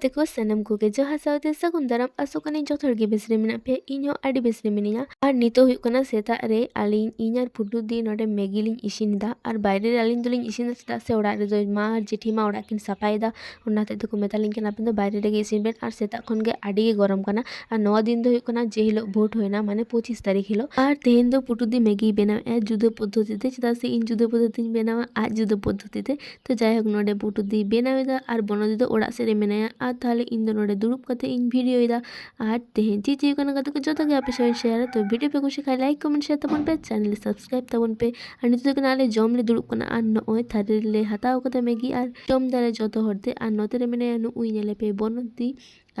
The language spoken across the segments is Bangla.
ᱜᱟᱛᱮ ᱠᱚ ᱥᱟᱱᱟᱢ ᱠᱚᱜᱮ ᱡᱚᱦᱟᱨ ᱥᱟᱶᱛᱮ ᱥᱟᱹᱜᱩᱱ ᱫᱟᱨᱟᱢ ᱟᱥᱚᱜ ᱠᱟᱹᱱᱟᱹᱧ ᱡᱚᱛᱚ ᱦᱚᱲ ᱜᱮ ᱵᱮᱥ ᱨᱮ ᱢᱮᱱᱟᱜ ᱯᱮ ᱤᱧ ᱦᱚᱸ ᱟᱹᱰᱤ ᱵᱮᱥ ᱨᱮ ᱢᱤᱱᱟᱹᱧᱟ ᱟᱨ ᱱᱤᱛᱚᱜ ᱦᱩᱭᱩᱜ ᱠᱟᱱᱟ ᱥᱮᱛᱟᱜ ᱨᱮ ᱟᱹᱞᱤᱧ ᱤᱧ ᱟᱨ ᱯᱷᱩᱴᱩ ᱫᱤ ᱱᱚᱰᱮ ᱢᱮᱜᱤ ᱞᱤᱧ ᱮᱫᱟ ᱟᱨ ᱵᱟᱭᱨᱮ ᱨᱮ ᱟᱹᱞᱤᱧ ᱫᱚᱞᱤᱧ ᱮᱫᱟ ᱪᱮᱫᱟᱜ ᱥᱮ ᱚᱲᱟᱜ ᱨᱮᱫᱚ ᱢᱟ ᱟᱨ ᱡᱮᱴᱷᱤ ᱢᱟ ᱚᱲᱟᱜ ᱠᱤᱱ ᱥᱟᱯᱷᱟᱭᱮᱫᱟ ᱚᱱᱟᱛᱮ ᱫᱚᱠᱚ ᱢᱮᱛᱟᱞᱤᱧ ᱠᱟᱱᱟ ᱟᱵᱮᱱ ᱫᱚ ᱵᱟᱭᱨᱮ ᱨᱮᱜᱮ ᱤᱥᱤᱱ ᱵᱮᱱ ᱟᱨ ᱥᱮᱛᱟᱜ ᱠᱷᱚᱱ ᱜᱮ ᱟᱹᱰᱤ ᱜᱮ ᱜᱚᱨᱚᱢ ᱠᱟᱱᱟ ᱟᱨ ᱱᱚᱣᱟ ᱫᱤᱱ ᱫᱚ ᱦᱩᱭᱩᱜ ᱠᱟᱱᱟ ᱡᱮ ᱦᱤᱞᱳᱜ ᱵᱷᱳᱴ ᱦᱩᱭᱱᱟ ᱢᱟᱱᱮ ᱯᱚᱸᱪᱤᱥ ᱛᱟᱹᱨᱤᱠᱷ ᱦᱤᱞᱳᱜ ᱟᱨ ᱛᱮᱦᱮᱧ ᱫᱚ ᱯᱩᱴᱩ ᱫᱤ ᱢᱮᱜᱤᱭ ᱵᱮᱱᱟᱣᱮᱫᱼᱟ ᱡᱩᱫᱟᱹ ᱯᱚᱫᱽᱫᱷᱚᱛᱤ ᱛᱮ ᱪᱮᱫᱟᱜ ᱥᱮ ᱤᱧ ᱡᱩᱫᱟᱹ ᱯᱚᱫᱽᱫᱷᱚᱛᱤᱧ ᱵᱮᱱᱟᱣᱟ ᱟᱡ ᱡᱩᱫᱟᱹ ᱯᱚᱫᱽᱫᱷᱚᱛᱤ ᱛᱮ ᱛᱚ ᱡᱟᱭᱦᱳᱠ ᱱᱚᱰᱮ ᱯᱩᱴᱩ ᱫᱤ ᱵᱮᱱᱟᱣᱮᱫᱟ ᱟᱨ ᱵᱚᱱᱚᱫᱤ ᱫᱚ ᱚᱲᱟᱜ ᱥᱮᱫ ᱨᱮ ᱢᱮᱱᱟᱭᱟ ᱟᱨ ᱛᱟᱦᱚᱞᱮ ᱤᱧ ᱫᱚ ᱱᱚᱰᱮ ᱫᱩᱲᱩᱵ ᱠᱟᱛᱮ ᱤᱧ ᱵᱷᱤᱰᱤᱭᱳᱭᱮᱫᱟ ᱟᱨ ᱛᱮᱦᱮᱧ ᱪᱮᱫ ᱪᱮᱫ ᱠᱟᱱᱟ ᱜᱟᱛᱮ ᱠᱚ ᱡᱚᱛᱚ ᱜᱮ ᱟᱯᱮ ᱥᱟᱶ ᱥᱮᱭᱟᱨᱟ ᱛᱚ ᱵᱷᱤᱰᱤᱭᱳ ᱯᱮ ᱠᱩᱥᱤ ᱠᱷᱟᱱ ᱞᱟᱭᱤᱠ ᱠᱚᱢᱮᱱᱴ ᱥᱮᱭᱟᱨ ᱛᱟᱵᱚᱱ ᱯᱮ ᱪᱮᱱᱮᱞ ᱥᱟᱵᱥᱠᱨᱟᱭᱤᱵ ᱛᱟᱵᱚᱱ ᱯᱮ ᱟᱨ ᱱᱤᱛᱚᱜ ᱫᱚ ᱠᱟᱱᱟ ᱟᱞᱮ ᱡᱚᱢ ᱞᱮ ᱫᱩᱲᱩᱵ ᱠᱟᱱᱟ ᱟᱨ ᱱᱚᱜᱼᱚᱭ ᱛᱷᱟᱹᱨᱤ ᱨᱮᱞᱮ ᱦᱟᱛᱟᱣ ᱠᱟᱫᱟ ᱢᱮᱜᱤ ᱟᱨ ᱡᱚᱢ ᱫᱟᱞᱮ ᱡᱚᱛᱚ ᱦᱚᱲᱛᱮ ᱟᱨ ᱱᱚᱛᱮ ᱨᱮ ᱢᱮᱱᱟᱭᱟ ᱱᱩᱜᱼᱩᱭ ᱧᱮᱞᱮᱯᱮ ᱵᱚᱱᱚᱛᱤ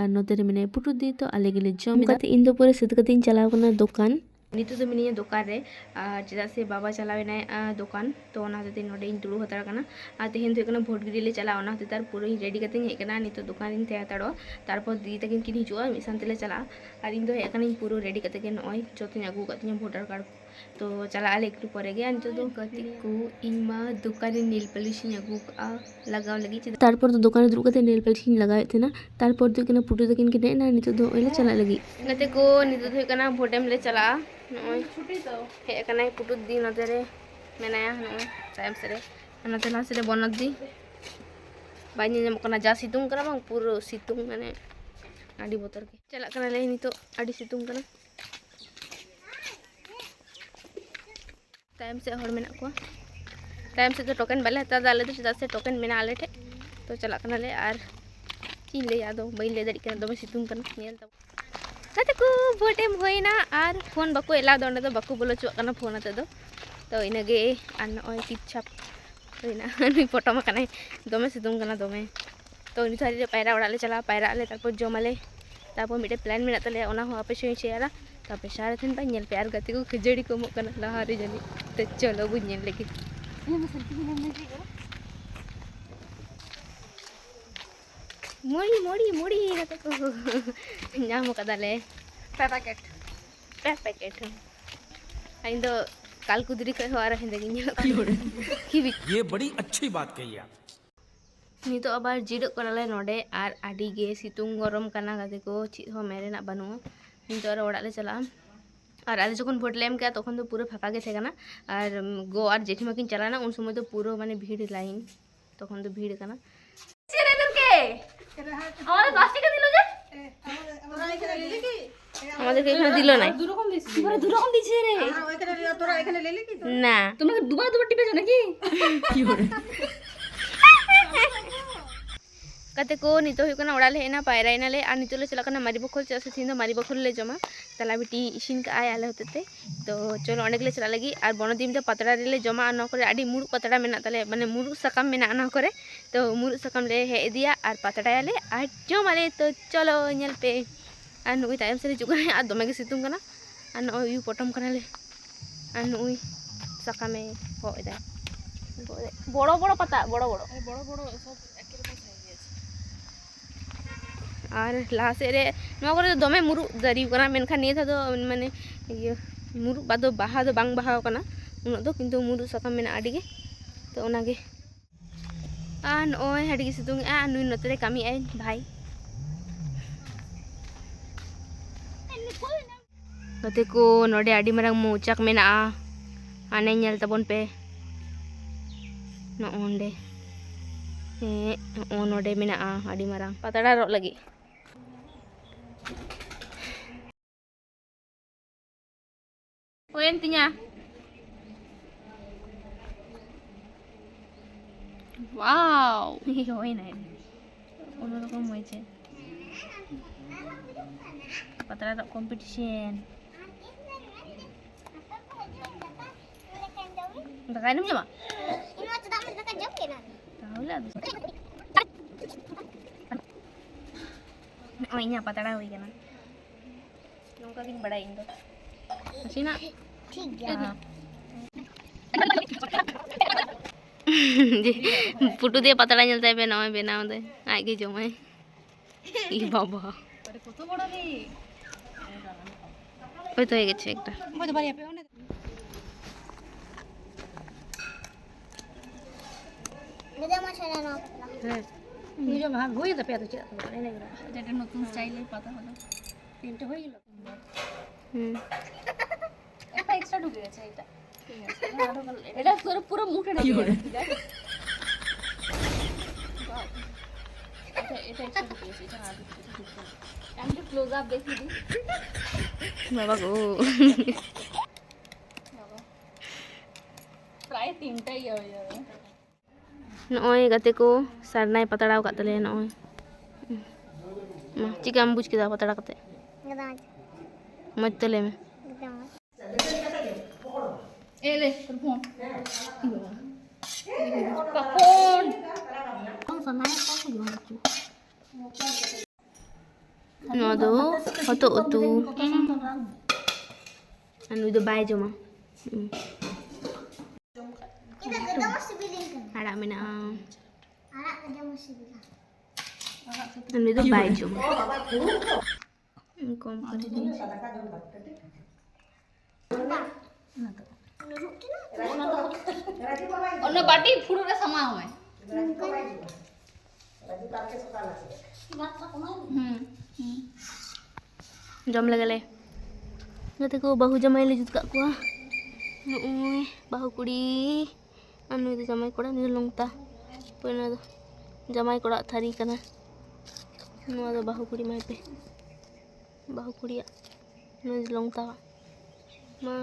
ᱟᱨ ᱱᱚᱛᱮ ᱨᱮ ᱢᱮᱱᱟᱭᱟ ᱯᱩᱴᱩᱫᱤ ᱛᱚ ᱟᱞᱮ ᱜᱮᱞᱮ ᱡᱚᱢ ᱠᱟᱛᱮ ᱤᱧ ᱫᱚ ᱯᱚᱨᱮ ᱥᱟᱹᱛ ᱠᱟᱛᱮᱧ ᱪᱟᱞᱟᱣ ᱠᱟᱱᱟ ᱫᱚᱠᱟᱱ ᱱᱤᱛᱚᱜ ᱫᱚ ᱢᱤᱱᱟᱹᱧᱟ ᱫᱚᱠᱟᱱ ᱨᱮ ᱟᱨ ᱪᱮᱫᱟᱜ ᱥᱮ ᱵᱟᱵᱟ ᱪᱟᱞᱟᱣ ᱮᱱᱟᱭ ᱫᱚᱠᱟᱱ ᱛᱚ ᱚᱱᱟ ᱦᱚᱛᱮᱡ ᱛᱮ ᱱᱚᱰᱮᱧ ᱫᱩᱲᱩᱵ ᱦᱟᱛᱟᱲ ᱠᱟᱱᱟ ᱟᱨ ᱛᱮᱦᱮᱧ ᱫᱚ ᱦᱩᱭᱩᱜ ᱠᱟᱱᱟ ᱵᱷᱳᱴ ᱜᱤᱰᱤ ᱞᱮ ᱪᱟᱞᱟᱜᱼᱟ ᱚᱱᱟ ᱦᱚᱛᱮᱡ ᱛᱮ ᱯᱩᱨᱟᱹᱧ ᱨᱮᱰᱤ ᱠᱟᱛᱮᱧ ᱦᱮᱡ ᱠᱟᱱᱟ ᱱᱤᱛᱚᱜ ᱫᱚᱠᱟᱱ ᱨᱤᱧ ᱛᱟᱦᱮᱸ ᱦᱟᱛᱟᱲᱚᱜᱼᱟ ᱛᱟᱨᱯᱚᱨ ᱫᱤᱫᱤ ᱛᱟᱹᱠᱤᱱ ᱠᱤᱱ ᱦᱤᱡᱩᱜᱼᱟ ᱢᱤᱫ ᱥᱟᱶ ᱛᱮᱞᱮ ᱪᱟᱞᱟᱜᱼᱟ ᱟᱨ ᱤᱧ ᱫᱚ ᱦᱮᱡ ᱟᱠᱟᱱᱟᱹᱧ ᱯᱩᱨᱟᱹ ᱨᱮᱰᱤ ᱠᱟᱛᱮ ᱜᱮ ᱱᱚᱜᱼᱚᱭ ᱡᱚᱛᱚᱧ ᱟᱹᱜᱩ ᱟᱠᱟᱫ ᱛᱤᱧᱟᱹ ᱵᱷᱳᱴᱟᱨ ᱠᱟᱨᱰ ᱛᱚ ᱪᱟᱞᱟᱜ ᱟᱞᱮ ᱮᱠᱴᱩ ᱯᱚᱨᱮ ᱜᱮ ᱱᱤᱛᱚᱜ ᱫᱚ ᱜᱟᱛᱮ ᱠᱚ ᱤᱧ ᱢᱟ ᱫᱚᱠᱟᱱ ᱨᱮ ᱱᱮᱞ ᱯᱟᱹᱞᱤᱥ ᱤᱧ ᱟᱹᱜᱩ ᱠᱟᱜᱼᱟ ᱞᱟᱜᱟᱣ ᱞᱟᱹᱜᱤᱫ ᱛᱟᱨᱯᱚᱨ ᱫᱚ ᱫᱚᱠᱟᱱ ᱨᱮ ᱫᱩᱲᱩᱵ ᱠᱟᱛᱮ ᱱᱮᱞ ᱯᱟᱹᱞᱤᱥ ᱤᱧ ᱞᱟᱜᱟᱣᱮᱫ ᱛᱟᱦᱮᱱᱟ ᱛᱟᱨᱯᱚᱨ ᱫᱚ ᱦᱩᱭᱩᱜ ᱠᱟᱱᱟ ᱯᱩᱴᱩ ᱛᱟᱹᱠᱤᱱ ᱠᱤᱱ ᱦᱮᱡ ᱮᱱᱟ ᱱᱤᱛᱚᱜ ᱫᱚ ᱱᱚᱜᱼᱚᱭ ᱞᱮ ᱪᱟᱞᱟᱜ ᱞᱟᱹᱜᱤᱫ ᱜᱟᱛᱮ ᱠᱚ ᱱᱤᱛᱚᱜ ᱫᱚ ᱦᱩᱭᱩᱜ ᱠᱟᱱᱟ ᱵᱷᱳᱴ ᱮᱢ ᱞᱮ ᱪᱟᱞᱟᱜᱼᱟ हम्म। तो। ना तो हेकना पुटुदी नजरे मेना तेला बनदी बाम करना जा सीतुम करना पूरा सीतुम मैंने आड़ी बोतर चलना ले तो सीतुम करना हर मेना को टोकन बल हत्या तो चाहे टोकन मे आलेटे तो चलना ले चीन लेदो बी लेकिन दमे सीतुम करना को भोटेम होना और फोन बाको एला दो बाको बोलो चुना फोन तो इनगे नए चिपछाप होना पटम कराई दमे सीधम करना दमे तो इन थारी पायरा उड़ा चला पायरा तरप जमाले तपर मिट्टे प्लान मेरा तेल आपे सही चेयर तो आप सारे थे बेलपे और गति को खजड़ी को लहा रही जानी तो चलो बोले लगे मोड़ी मोड़ी मोड़ी नाम कदाले पैकेट पैकेट आइंदो कल कुदरी कह वारा हिंदे की न्यू की बोले की भी ये बड़ी अच्छी बात कही आप नी तो अब जीरो कराले नोडे आर आड़ी गे सितुंग गरम करना गाते को चीज हो मेरे ना बनो नी तो अरे वड़ाले चला और आज जो भोटल तक तो पूरा फाका गेना और गो और चला चलाना उन समय तो पूरा मानी भीड़ लाइन तक तो भीड़ करना আমাদেরকে এখানে দিল না দুরকম দিছে এবারে দুরকম দিছে রে ওখানে তোরা এখানে লেলে কি না তোমাকে দুবার দুবার টিপেছো নাকি কি করে কাতেকো নিত ᱦᱩᱭᱩᱜ ᱠᱟᱱᱟ ᱚᱲᱟᱜ ᱞᱮ ᱦᱮᱡ ᱮᱱᱟ ᱯᱟᱭᱨᱟᱭ ᱱᱟᱞᱮ ᱟᱨ ᱱᱤᱛᱚᱜ ᱞᱮ ᱪᱟᱞᱟᱜ ᱠᱟᱱᱟ ᱢᱟᱨᱤᱵᱚᱠᱷᱚᱞ ᱪᱮᱫᱟᱜ ᱥᱮ ᱛᱤᱦᱤᱧ ᱫᱚ ᱢᱟᱨᱤᱵᱚᱠᱷᱚᱞ ᱞᱮ ᱡᱚᱢᱟ ᱛᱟᱞᱟ ᱵᱤᱴᱤ ᱤᱥᱤᱱ ᱠᱟᱜᱼᱟᱭ ᱟᱞᱮ ᱦᱚᱛᱮᱛᱮ ᱛᱚ ᱪᱚᱞᱚ ᱚᱸᱰᱮ ᱜᱮᱞᱮ ᱪᱟᱞᱟᱜ ᱞᱟᱹᱜᱤᱫ ᱟᱨ ᱵᱚᱱᱚᱫᱤᱢ ᱫᱚ ᱯᱟᱛᱲᱟ ᱨᱮᱞᱮ ᱡᱚᱢᱟ ᱟᱨ ᱱᱚᱣᱟ ᱠᱚᱨᱮ ᱟᱹᱰᱤ ᱢᱩᱲᱩᱫ ᱯᱟᱛᱲᱟ ᱢᱮᱱᱟᱜ ᱛᱟᱞᱮᱭᱟ ᱢᱟᱱᱮ ᱢᱩᱲᱩᱫ ᱥᱟᱠᱟᱢ ᱢᱮᱱᱟᱜᱼᱟ ᱱᱚᱣᱟ ᱠᱚᱨᱮ ᱛᱚ ᱢᱩᱲᱩᱫ ᱥᱟᱠᱟᱢ ᱞᱮ ᱦᱮᱡ ᱤᱫᱤᱭᱟ ᱟᱨ ᱯᱟᱛᱲᱟᱭᱟᱞᱮ ᱟᱨ ᱡᱚᱢᱟᱞᱮ ᱛᱚ ᱪᱚᱞᱚ ᱧᱮᱞ ᱯᱮ ᱟᱨ ᱱᱩᱭ ᱛᱟᱭᱚᱢ ᱥᱮᱫ ᱦᱤᱡᱩᱜ ᱠᱟᱱᱟᱭ ᱟᱨ ᱫᱚᱢᱮᱜᱮ ᱥᱤᱛᱩᱝ ᱠᱟᱱᱟ ᱟᱨ ᱱᱚᱜᱼᱚᱭ ᱩᱭᱩ ᱯᱚᱴᱚᱢ ᱠᱟᱱᱟᱞᱮ ᱟᱨ ᱱᱩᱭ ᱥᱟᱠᱟᱢᱮ ᱦᱚᱦᱚ ᱮᱫᱟᱭ বড় বড় পাতা বড় বড় বড় বড় সব একই রকম আর লাহা ᱥᱮᱫ ᱨᱮ ᱱᱚᱣᱟ ᱠᱚᱨᱮ ᱫᱚ ᱫᱚᱢᱮ ᱢᱩᱨᱩᱫ ᱫᱟᱨᱮ ᱠᱟᱱᱟ ᱢᱮᱱᱠᱷᱟᱱ ᱱᱤᱭᱟᱹ ᱫᱷᱟᱣ ᱫᱚ ᱢᱟᱱᱮ ᱤᱭᱟᱹ ᱢᱩᱨᱩᱫ ᱵᱟ ᱫᱚ ᱵᱟᱦᱟ ᱫᱚ ᱵᱟᱝ ᱵᱟᱦᱟᱣ ᱠᱟᱱᱟ ᱩᱱᱟᱹᱜ ᱫᱚ ᱠᱤᱱᱛᱩ ᱢᱩᱨᱩᱫ ᱥᱟᱠᱟᱢ ᱢᱮᱱᱟᱜᱼᱟ ᱟᱹᱰᱤᱜᱮ ᱛᱚ ᱚᱱᱟᱜᱮ ᱟᱨ ᱱᱚᱜᱼᱚᱭ ᱟᱹᱰᱤᱜᱮ ᱥᱤᱛᱩᱝ ᱮᱜᱼᱟ ᱱᱩᱭ ᱱᱚᱛᱮ ᱨᱮ ᱠᱟᱹᱢᱤᱭᱮᱜᱼᱟᱭ ᱵᱷᱟᱭ Notiku nore adi marang mucak mena a ane nyel tabon pe no onde eh ono de mena a adi marang patada rok lagi Oyen tinya Wow ini oyen ay Ono to komo ece rok competition দেখাই নাম জামা তাহলে ওই না পাতাড়া হয়ে গেল নৌকা দিন বড়াই ইন্দো না ঠিক পুটু দিয়ে পাতাড়া নিয়ে যাবে না হবে না আমাদের আগে জমায় ই বাবা ওই তো হয়ে গেছে একটা হ্যাঁ ভাগ হয়ে যাবে এত চিন্তা এটা একটা নতুন স্টাইলের পাতা হলো তিনটে হয়ে গেল এটা এক্সট্রা ঢুকে গেছে এটা এটা তোর পুরো মুখে ঢুকে গেছে এটা এটা এক্সট্রা ঢুকে গেছে এটা আমি তো ক্লোজ দেখি বাবা গো প্রায় তিনটাই হয়ে যাবে Nooy, gati ko, sarnay patalaw ka talaga, nooy. Ma, chika ambuj kita patalaw ka talaga. Mat talaga. Eh, le, kapon. Kapon! Ano do? Hoto utu. Ano do bayo mo? Kita kita mas sibilin ka. Ada mina. আমি তো বাইর জমা কম করে দিয়েছি অন্য বাটি ফুড়ুরে সামা হয় জম লাগলে ᱜᱟᱛᱮ ᱠᱚ ᱵᱟᱹᱦᱩ ᱡᱟᱢᱟᱭ ᱞᱮ ᱡᱩᱛ ᱠᱟᱜ ᱠᱚᱣᱟ ᱱᱩᱜᱼᱩᱭ ᱵᱟᱹᱦᱩ ᱠᱩᱲᱤ ᱟᱨ ᱱᱩᱭ ᱫᱚ ᱡᱟᱢᱟᱭ ᱠᱚᱲᱟ ᱱᱩᱭ ᱞᱚᱝᱛᱟ ᱯᱟᱹᱭᱱᱟ ᱫᱚ জামাই কোড়া থারি কেন নোয়া দা বাহু কুড়ি মাইতে বাহু কুড়িয়া ন লংতা মা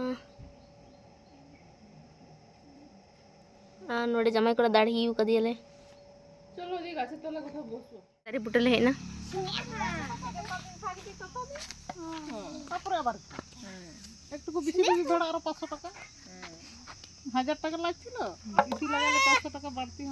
আ নোড়ি জামাই কোড়া দাড়ি হিউ কদিয়েলে চলো দিগা ছ তলা কথা বসো সারি পুটলে হেনা নে হ্যাঁ কাপড় আবার হ্যাঁ একটু কো বিছি বিছি বাড়া আর 500 টাকা হ্যাঁ হাজার টাকা লাগছিলি না বিছি লাগালে 500 টাকা বাড়তি হ